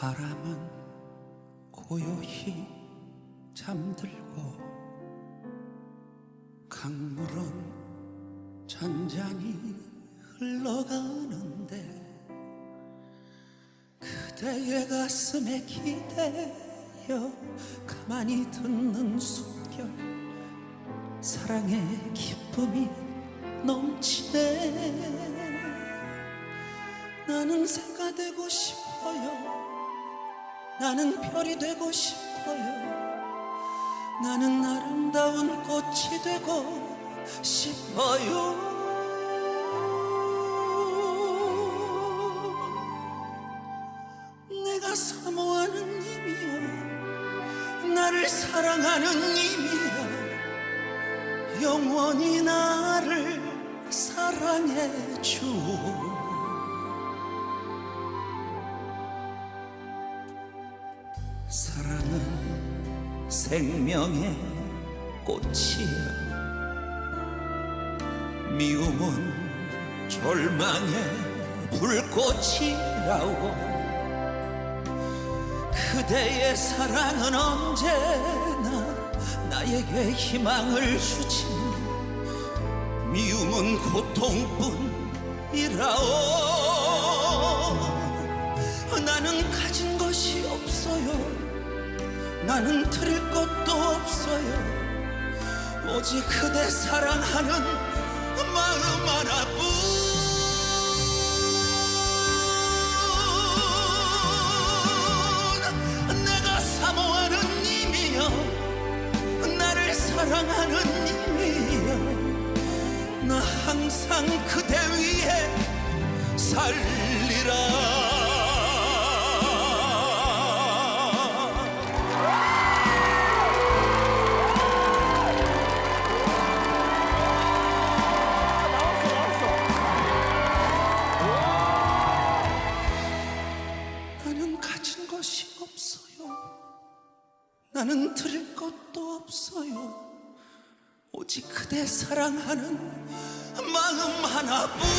바람은 고요히 잠들고 강물은 잔잔히 흘러가는데 그대의 가슴에 기대어 가만히 듣는 숨결 사랑의 기쁨이 넘치네. 나는 새가 되고 싶어요 나는 별이 되고 싶어요. 나는 아름다운 꽃이 되고 싶어요. 내가 사모하는 님이여 나를 사랑하는 님이여 영원히 나를 사랑해 주 사랑은 생명의 꽃이여 미움은 절망의 불꽃이라고 그대의 사랑은 언제나 나에게 희망을 주지. 미움은 고통뿐이라오. 나는 가진 것이 없어요 나는 드릴 것도 없어요. 오직 그대 사랑하는 마음 하나뿐 사랑하는 님이여 나 항상 그대 위에 살 나는 드릴 것도 없어요. 오직 그대 사랑하는 마음 하나뿐.